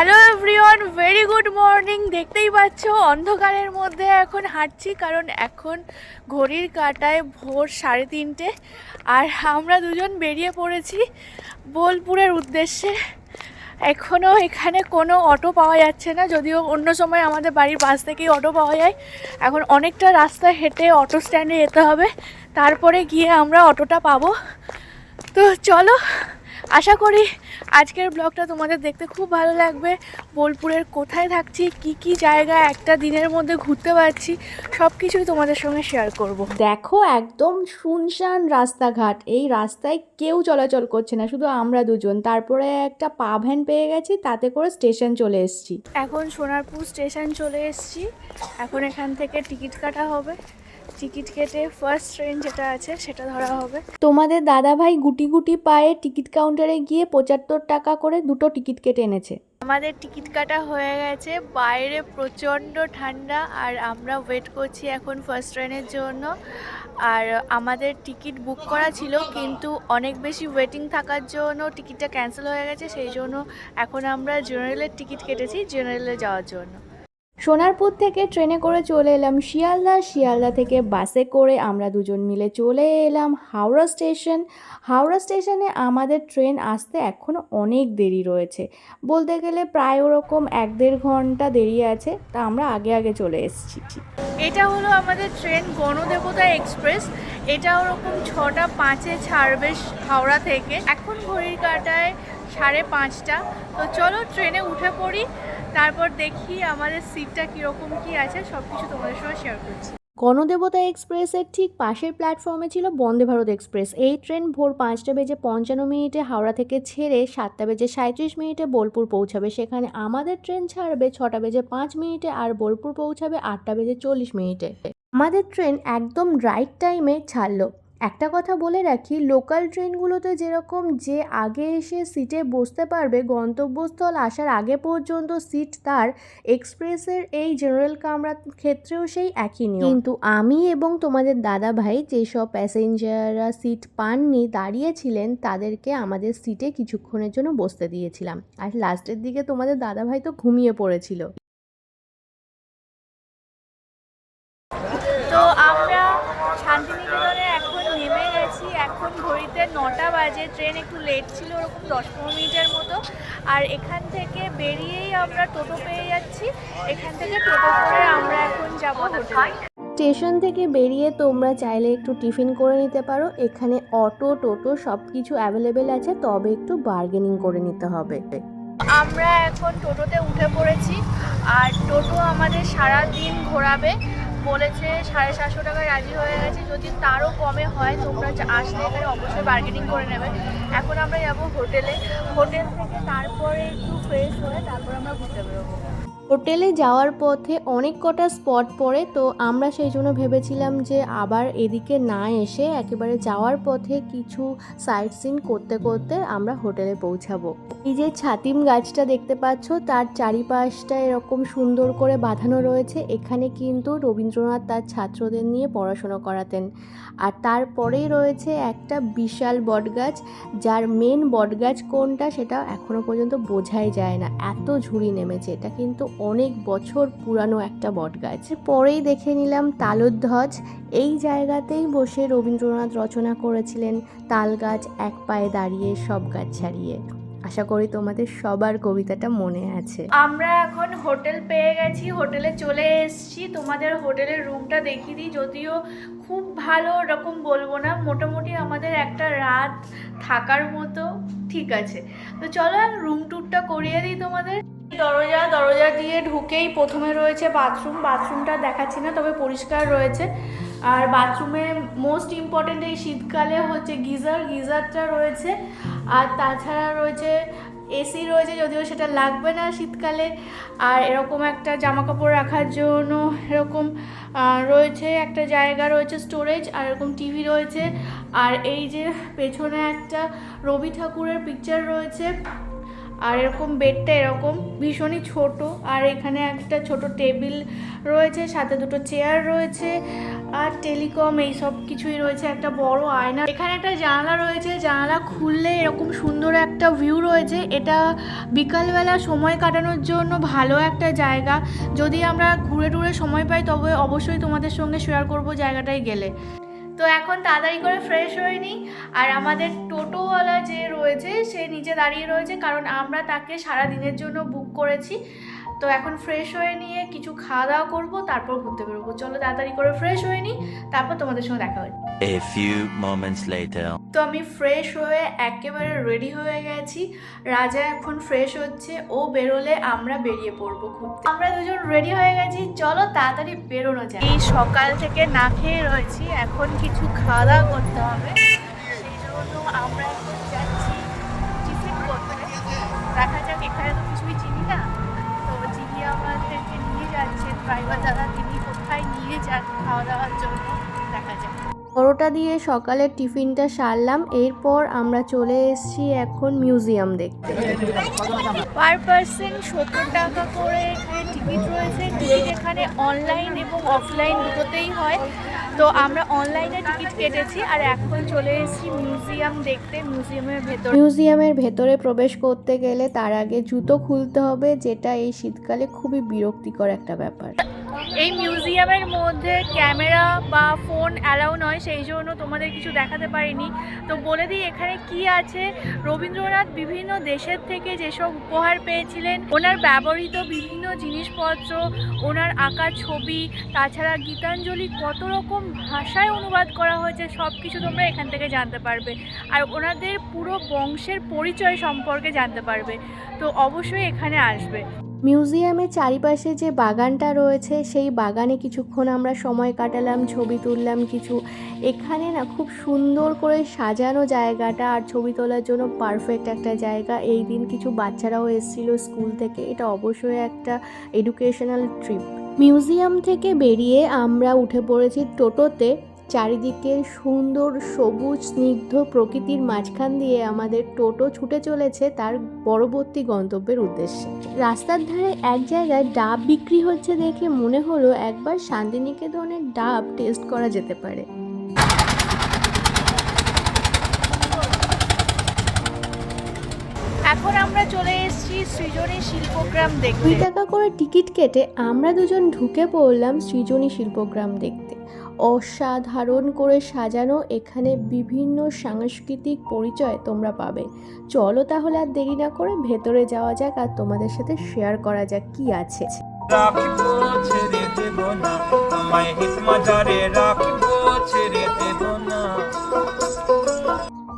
Hello everyone very good morning দেখতেই পাচ্ছ, অন্ধকারের মধ্যে এখন হাঁটছি, কারণ এখন ঘড়ির কাঁটায় ভোর সাড়ে তিনটে। আর আমরা দুজন বেরিয়ে পড়েছি বোলপুরের উদ্দেশ্যে। এখনও এখানে কোনো অটো পাওয়া যাচ্ছে না, যদিও অন্য সময় আমাদের বাড়ির পাশ থেকেই অটো পাওয়া যায়। এখন অনেকটা রাস্তা হেঁটে অটো স্ট্যান্ডে যেতে হবে, তারপরে গিয়ে আমরা অটোটা পাবো। তো চলো আশা করি আজকের ব্লগটা তোমাদের দেখতে খুব ভালো লাগবে। বোলপুরের কোথায় থাকছি কি কি জায়গা একটা দিনের মধ্যে ঘুরতে পারছি সব কিছুই তোমাদের সঙ্গে শেয়ার করব। দেখো একদম শুনশান রাস্তাঘাট। এই রাস্তায় কেউ চলাচল করছে না শুধু আমরা দুজন। তারপরে একটা পা ভ্যান পেয়ে গেছি তাতে করে স্টেশন চলে এসেছি। এখন সোনারপুর স্টেশন চলে এসেছি। এখন এখান থেকে টিকিট কাটা হবে। টিকিট কেটে ফার্স্ট ট্রেন যেটা আছে, সেটা ধরা হবে। তোমাদের দাদাভাই গুটি গুটি পায়ে টিকিট কাউন্টারে গিয়ে পঁচাত্তর টাকা করে দুটো টিকিট কেটে এনেছে। আমাদের টিকিট কাটা হয়ে গেছে, বাইরে প্রচণ্ড ঠান্ডা আর আমরা ওয়েট করছি এখন ফার্স্ট ট্রেনের জন্য। আর আমাদের টিকিট বুক করা ছিল, কিন্তু অনেক বেশি ওয়েটিং থাকার জন্য টিকিটটা ক্যান্সেল হয়ে গেছে, সেই জন্য এখন আমরা জেনারেলের টিকিট কেটেছি জেনারেলে যাওয়ার জন্য। সোনারপুর থেকে ট্রেনে করে চলে এলাম শিয়ালদা। শিয়ালদা থেকে বাসে করে আমরা দুজন মিলে চলে এলাম হাওড়া স্টেশন। হাওড়া স্টেশনে আমাদের ট্রেন আসতে এখনও অনেক দেরি রয়েছে। বলতে গেলে প্রায় ওরকম এক দেড় ঘণ্টা দেরি আছে। তা আমরা আগে আগে চলে এসেছি। এটা হলো আমাদের ট্রেন গণদেবতা এক্সপ্রেস। এটা ওরকম ছটা পাঁচে ছাড়বে হাওড়া থেকে। এখন ঘড়ির কাটায় সাড়ে পাঁচটা। তো চলো ট্রেনে উঠে পড়ি। তারপর দেখি আমাদের সিটটা কীরকম কী আছে সব কিছু তোমাদের সঙ্গে শেয়ার করছি। গণদেবতা এক্সপ্রেসের ঠিক পাশের প্ল্যাটফর্মে ছিল বন্দে ভারত এক্সপ্রেস। এই ট্রেন ভোর পাঁচটা বেজে পঞ্চান্ন মিনিটে হাওড়া থেকে ছেড়ে সাতটা বেজে সাঁত্রিশ মিনিটে বোলপুর পৌঁছাবে। সেখানে আমাদের ট্রেন ছাড়বে ছটা বেজে পাঁচ মিনিটে আর বোলপুর পৌঁছাবে আটটা বেজে চল্লিশ মিনিটে। আমাদের ট্রেন একদম রাইট টাইমে ছাড়লো। একটা কথা বলে রাখি লোকাল ট্রেনগুলোতে যেরকম যে আগে এসে সিটে বসতে পারবে, গন্তব্যস্থল আসার আগে পর্যন্ত সিট তার এক্সপ্রেসের এই জেনারেল কামরার ক্ষেত্রেও সেই একই নিয়ম। কিন্তু আমি এবং তোমাদের দাদা ভাই যেসব প্যাসেঞ্জাররা সিট পাননি, দাঁড়িয়েছিলেন, তাদেরকে আমাদের সিটে কিছুক্ষণের জন্য বসতে দিয়েছিলাম। আর লাস্টের দিকে তোমাদের দাদা ভাই তো ঘুমিয়ে পড়েছিল তো আমরা শান্তিনিকেতনে এখন নেমে গেছি এখন ঘড়িতে নটা বাজে ট্রেন একটু লেট ছিল ওরকম দশ পনেরো মিনিটের মতো। আর এখান থেকে বেরিয়েই আমরা টোটো পেয়ে যাচ্ছি। এখান থেকে টোটো করে আমরা এখন যাব হোটেলে স্টেশন থেকে বেরিয়ে তোমরা চাইলে একটু টিফিন করে নিতে পারো। এখানে অটো টোটো সব কিছু অ্যাভেলেবেল আছে তবে একটু বার্গেনিং করে নিতে হবে। আমরা এখন টোটোতে উঠে পড়েছি। আর টোটো আমাদের সারা দিন ঘোরাবে। বলেছে সাড়ে সাতশো টাকায় রাজি হয়ে গেছে। যদি তারও কমে হয়, তোমরা আসলে এখানে অবশ্যই বার্গেনিং করে নেবে। এখন আমরা যাব হোটেলে। হোটেল থেকে তারপরে একটু ফ্রেশ হয়ে তারপর আমরা ঘুরতে বেরোবো। হোটেলে যাওয়ার পথে অনেক কটা স্পট পড়ে, তো আমরা সেই জন্য ভেবেছিলাম যে আবার এদিকে না এসে একেবারে যাওয়ার পথে কিছু সাইট সিন করতে করতে আমরা হোটেলে পৌঁছাবো। এই যে ছাতিম গাছটা দেখতে পাচ্ছ, তার চারিপাশটা এরকম সুন্দর করে বাঁধানো রয়েছে। এখানে কিন্তু রবীন্দ্রনাথ তার ছাত্রদের নিয়ে পড়াশোনা করাতেন। আর তারপরেই রয়েছে একটা বিশাল বটগাছ, যার মেন বটগাছ কোনটা সেটা এখনও পর্যন্ত বোঝাই যায় না। এত ঝুড়ি নেমেছে, এটা কিন্তু অনেক বছর পুরানো একটা বটগাছ পরেই দেখে নিলাম তালধ্বজ। এই জায়গাতেই বসে রবীন্দ্রনাথ রচনা করেছিলেন তাল গাছ এক পায়ে দাঁড়িয়ে, সব গাছ ছাড়িয়ে। আশা করি তোমাদের সবার কবিতাটা মনে আছে। আমরা এখন হোটেল পেয়ে গেছি, হোটেলে চলে এসেছি। তোমাদের হোটেলের রুমটা দেখিয়ে দিই, যদিও খুব ভালো রকম বলব না, মোটামুটি আমাদের একটা রাত থাকার মতো, ঠিক আছে। তো চলো রুম ট্যুরটা করিয়ে দিই তোমাদের। দরজা দরজা দিয়ে ঢুকেই প্রথমে রয়েছে বাথরুম বাথরুমটা দেখাচ্ছি না, তবে পরিষ্কার রয়েছে। আর বাথরুমে মোস্ট ইম্পর্টেন্ট এই শীতকালে হচ্ছে গিজার। গিজারটা রয়েছে। আর তাছাড়া রয়েছে এসি রয়েছে, যদিও সেটা লাগবে না শীতকালে। আর এরকম একটা জামা কাপড় রাখার জন্য এরকম রয়েছে একটা জায়গা রয়েছে স্টোরেজ আর এরকম টিভি রয়েছে। আর এই যে পেছনে একটা রবি ঠাকুরের পিকচার রয়েছে। আর এরকম বেডটা এরকম ভীষণই ছোট। আর এখানে একটা ছোট টেবিল রয়েছে, সাথে দুটো চেয়ার রয়েছে, আর টেলিকম এই সব কিছুই রয়েছে, একটা বড় আয়না। এখানে একটা জানালা রয়েছে, জানালা খুললে এরকম সুন্দর একটা ভিউ রয়েছে। এটা বিকালবেলা সময় কাটানোর জন্য ভালো একটা জায়গা। যদি আমরা ঘুরে টুরে সময় পাই, তবে অবশ্যই তোমাদের সঙ্গে শেয়ার করব জায়গাটায় গেলে। তো এখন তাড়াতাড়ি করে ফ্রেশ হয়ে নিই আর আমাদের টোটোওয়ালা যে রয়েছে, সে নিচে দাঁড়িয়ে রয়েছে, কারণ আমরা তাকে সারা দিনের জন্য বুক করেছি। তো এখন ফ্রেশ হয়ে নিয়ে কিছু খাওয়া দাওয়া করব, তারপর ঘুরতে বেরোবো। চলো তাড়াতাড়ি করে ফ্রেশ হয়ে নিই তারপর তোমাদের সঙ্গে দেখা হচ্ছে। A few moments later. তো আমি ফ্রেশ হয়ে একেবারে রেডি হয়ে গেছি। রাজা এখন ফ্রেশ হচ্ছে, ও বেরোলে আমরা বেরিয়ে পড়ব ঘুরতে। আমরা দুজন রেডি হয়ে গেছি, চলো তাড়াতাড়ি বেরোনো যায় এই সকাল থেকে না খেয়ে রয়েছি, এখন কিছু খাওয়া দাওয়া করতে হবে। পরোটা দিয়ে সকালের টিফিনটা সারলাম এরপর আমরা চলে এসেছি এখন মিউজিয়াম দেখতে। পার পার্সন সত্তর টাকা করে টিকিট রয়েছে। টিকিট এখানে অনলাইন এবং অফলাইন দুটোতেই হয়। তো আমরা অনলাইনে টিকিট কেটেছি আর এখন চলে এসেছি মিউজিয়াম দেখতে মিউজিয়ামের ভেতর। মিউজিয়ামের ভেতরে প্রবেশ করতে গেলে তার আগে জুতো খুলতে হবে যেটা এই শীতকালে খুবই বিরক্তিকর একটা ব্যাপার। এই মিউজিয়ামের মধ্যে ক্যামেরা বা ফোন অ্যালাউ নয়, সেই জন্য তোমাদের কিছু দেখাতে পারিনি। তো বলে দিই, এখানে কি আছে? রবীন্দ্রনাথ বিভিন্ন দেশের থেকে যেসব উপহার পেয়েছিলেন, ওনার ব্যবহৃত বিভিন্ন জিনিসপত্র, ওনার আঁকা ছবি, তাছাড়া গীতাঞ্জলি কত রকম ভাষায় অনুবাদ করা হয়েছে সব কিছু তোমরা এখান থেকে জানতে পারবে। আর ওনাদের পুরো বংশের পরিচয় সম্পর্কে জানতে পারবে। তো অবশ্যই এখানে আসবে। মিউজিয়ামের চারিপাশে যে বাগানটা রয়েছে, সেই বাগানে কিছুক্ষণ আমরা সময় কাটালাম, ছবি তুললাম কিছু। এখানে না খুব সুন্দর করে সাজানো জায়গাটা আর ছবি তোলার জন্য পারফেক্ট একটা জায়গা। এই দিন কিছু বাচ্চারাও এসেছিল স্কুল থেকে। এটা অবশ্যই একটা এডুকেশনাল ট্রিপ মিউজিয়াম থেকে বেরিয়ে আমরা উঠে পড়েছি টোটোতে। চারিদিকে সুন্দর সবুজ স্নিগ্ধ প্রকৃতির মাঝখান দিয়ে আমাদের টোটো ছুটে চলেছে তার পরবর্তী গন্তব্যের উদ্দেশ্যে। রাস্তার ধারে এক জায়গায় ডাব বিক্রি হচ্ছে দেখে মনে হলো একবার শান্তিনিকেতনের ডাব টেস্ট করা যেতে পারে। এখন আমরা চলে এসেছি সৃজনী শিল্পগ্রাম দুই দেখতে। টাকা করে টিকিট কেটে আমরা দুজন ঢুকে পড়লাম সৃজনী শিল্পগ্রাম দেখতে। অসাধারণ করে সাজানো এখানে বিভিন্ন সাংস্কৃতিক পরিচয় তোমরা পাবে। চলো তাহলে আর দেরি না করে ভেতরে যাওয়া যাক আর তোমাদের সাথে শেয়ার করা যাক কি আছে।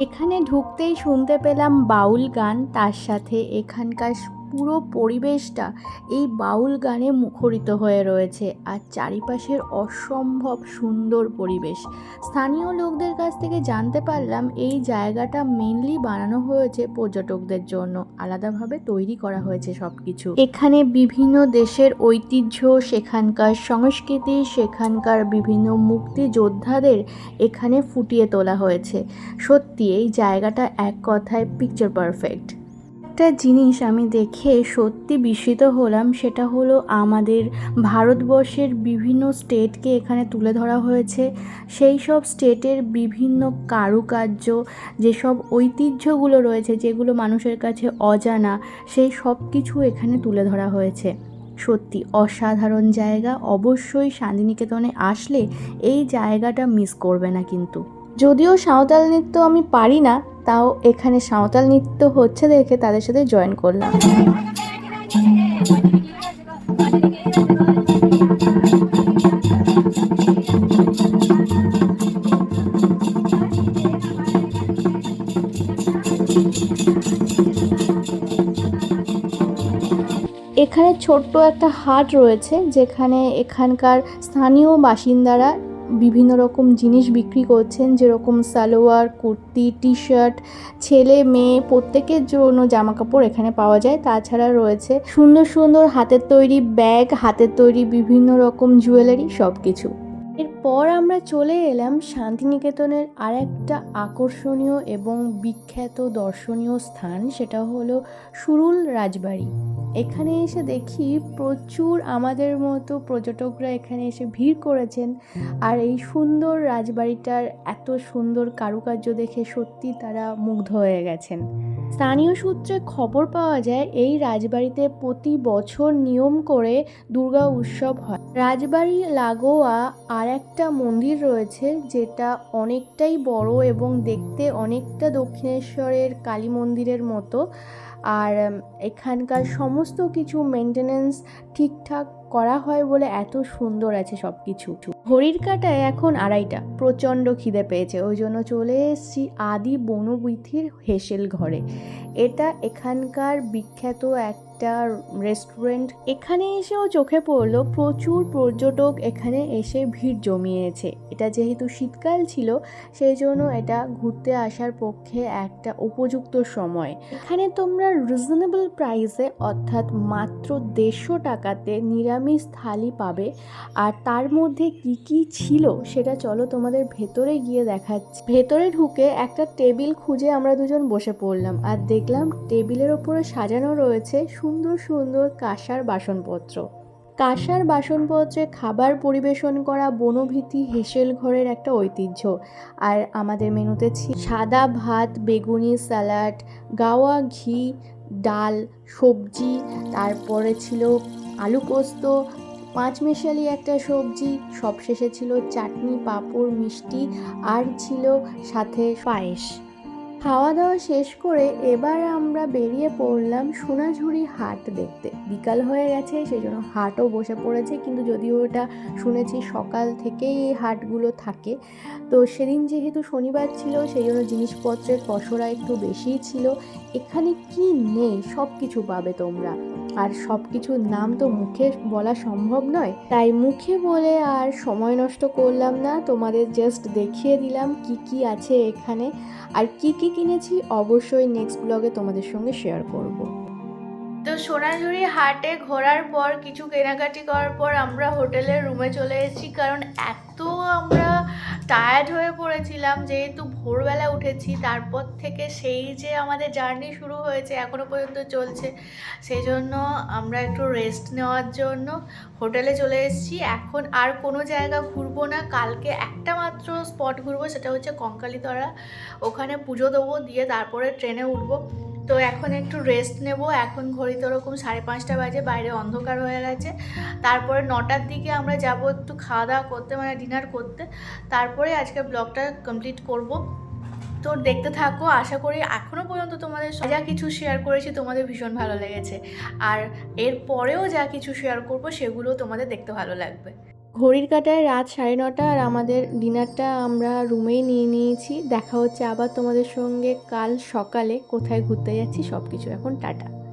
এখানে ঢুকতেই শুনতে পেলাম বাউল গান তার সাথে এখানকার পুরো পরিবেশটা এই বাউল গানে মুখরিত হয়ে রয়েছে আর চারিপাশের অসম্ভব সুন্দর পরিবেশ। স্থানীয় লোকদের কাছ থেকে জানতে পারলাম এই জায়গাটা মেনলি বানানো হয়েছে পর্যটকদের জন্য। আলাদাভাবে তৈরি করা হয়েছে সব কিছু এখানে বিভিন্ন দেশের ঐতিহ্য, সেখানকার সংস্কৃতি, সেখানকার বিভিন্ন মুক্তিযোদ্ধাদের এখানে ফুটিয়ে তোলা হয়েছে। সত্যি, এই জায়গাটা এক কথায় পিকচার পারফেক্ট একটা জিনিস আমি দেখে সত্যি বিস্মিত হলাম, সেটা হলো আমাদের ভারতবর্ষের বিভিন্ন স্টেটকে এখানে তুলে ধরা হয়েছে। সেই সব স্টেটের বিভিন্ন কারুকার্য, যেসব ঐতিহ্যগুলো রয়েছে, যেগুলো মানুষের কাছে অজানা, সেই সব কিছু এখানে তুলে ধরা হয়েছে। সত্যি অসাধারণ জায়গা। অবশ্যই শান্তিনিকেতনে আসলে এই জায়গাটা মিস করবে না কিন্তু। যদিও সাঁওতাল নৃত্য আমি পারি না তাও এখানে সাঁওতাল নৃত্য হচ্ছে দেখে তাদের সাথে জয়েন করলাম। এখানে ছোট্ট একটা হাট রয়েছে, যেখানে এখানকার স্থানীয় বাসিন্দারা বিভিন্ন রকম জিনিস বিক্রি করছেন, যেরকম সালোয়ার, কুর্তি টি শার্ট ছেলে, মেয়ে, প্রত্যেকের জন্য জামা কাপড় এখানে পাওয়া যায়। তাছাড়া রয়েছে সুন্দর সুন্দর হাতের তৈরি ব্যাগ, হাতের তৈরি বিভিন্ন রকম জুয়েলারি সব কিছু এরপর আমরা চলে এলাম শান্তিনিকেতনের আর একটা আকর্ষণীয় এবং বিখ্যাত দর্শনীয় স্থান, সেটা হলো সুরুল রাজবাড়ি। এখানে এসে দেখি প্রচুর আমাদের মতো পর্যটকরা এখানে এসে ভিড় করেছেন। আর এই সুন্দর রাজবাড়িটার এত সুন্দর কারুকার্য দেখে সত্যি তারা মুগ্ধ হয়ে গেছেন। স্থানীয় সূত্রে খবর পাওয়া যায়, এই রাজবাড়িতে প্রতি বছর নিয়ম করে দুর্গা উৎসব হয়। রাজবাড়ি লাগোয়া আর একটা মন্দির রয়েছে, যেটা অনেকটাই বড় এবং দেখতে অনেকটা দক্ষিণেশ্বরের কালী মন্দিরের মতো। আর এখানকার সমস্ত কিছু মেনটেনেন্স ঠিকঠাক করা হয় বলে এত সুন্দর আছে সব কিছু ঘড়ির কাটায় এখন আড়াইটা। প্রচণ্ড খিদে পেয়েছে, ওই জন্য চলে এসেছি আদি বনবিথির হেসেল ঘরে। এটা এখানকার বিখ্যাত একটা রেস্টুরেন্ট। এখানে এসেও চোখে পড়ল, প্রচুর পর্যটক এখানে এসে ভিড় জমিয়েছে। এটা যেহেতু শীতকাল ছিল, সেই জন্য এটা ঘুরতে আসার পক্ষে একটা উপযুক্ত সময়। এখানে তোমরা রিজনেবল প্রাইসে অর্থাৎ মাত্র দেড়শো টাকাতে নিরামিষ থালি পাবে। আর তার মধ্যে কি কি ছিল সেটা চলো তোমাদের ভেতরে গিয়ে দেখাচ্ছি। ভেতরে ঢুকে একটা টেবিল খুঁজে আমরা দুজন বসে পড়লাম আর দেখলাম টেবিলের ওপরে সাজানো রয়েছে সুন্দর সুন্দর কাঁসার বাসনপত্র। কাঁসার বাসনপত্রে খাবার পরিবেশন করা বনভীতি হেসেল ঘরের একটা ঐতিহ্য। আর আমাদের মেনুতে ছিল সাদা ভাত, বেগুনি স্যালাড, গাওয়া ঘি, ডাল, সবজি, তারপরে ছিল আলু পোস্ত পাঁচমেশালি একটা সবজি সবশেষে ছিল চাটনি পাঁপড় মিষ্টি আর ছিল সাথে পায়েস। খাওয়া দাওয়া শেষ করে এবার আমরা বেরিয়ে পড়লাম সোনাঝুরি হাট দেখতে। বিকাল হয়ে গেছে সেই জন্য হাটও বসে পড়েছে, কিন্তু যদিও এটা শুনেছি সকাল থেকেই এই হাটগুলো থাকে। তো সেদিন যেহেতু শনিবার ছিল সেই জন্য জিনিসপত্রের পসরা একটু বেশিই ছিল। এখানে কি নেই? সব কিছু পাবে তোমরা। আর সব কিছুর নাম তো মুখে বলা সম্ভব নয়। তাই মুখে বলে আর সময় নষ্ট করলাম না। তোমাদের জাস্ট দেখিয়ে দিলাম কি কি আছে এখানে। আর কি কি কিনেছি, অবশ্যই নেক্সট ব্লগে তোমাদের সঙ্গে শেয়ার করব। তো সোনাঝুরি হাটে ঘোরার পর, কিছু কেনাকাটি করার পর আমরা হোটেলের রুমে চলে এসেছি, কারণ এত আমরা টায়ার্ড হয়ে পড়েছিলাম, যেহেতু ভোরবেলা উঠেছি, তারপর থেকে সেই যে আমাদের জার্নি শুরু হয়েছে, এখনও পর্যন্ত চলছে সেই জন্য আমরা একটু রেস্ট নেওয়ার জন্য হোটেলে চলে এসেছি। এখন আর কোনো জায়গা ঘুরবো না, কালকে একটা মাত্র স্পট ঘুরবো, সেটা হচ্ছে কঙ্কালীতলা। ওখানে পুজো দেবো, দিয়ে তারপরে ট্রেনে উঠবো। তো এখন একটু রেস্ট নেব। এখন ঘড়িতে ওরকম সাড়ে পাঁচটা বাজে, বাইরে অন্ধকার হয়ে গেছে। তারপরে নটার দিকে আমরা যাব একটু খাওয়া দাওয়া করতে মানে ডিনার করতে। তারপরে আজকে ব্লগটা কমপ্লিট করব। তো দেখতে থাকো, আশা করি এখনও পর্যন্ত তোমাদের যা কিছু শেয়ার করেছি তোমাদের ভীষণ ভালো লেগেছে। আর এর পরেও যা কিছু শেয়ার করব, সেগুলো তোমাদের দেখতে ভালো লাগবে। ঘড়ির কাটায় রাত সাড়ে নটা আর আমাদের ডিনারটা আমরা রুমেই নিয়ে নিয়েছি। দেখা হচ্ছে আবার তোমাদের সঙ্গে কাল সকালে কোথায় ঘুরতে যাচ্ছি সব কিছু এখন টাটা।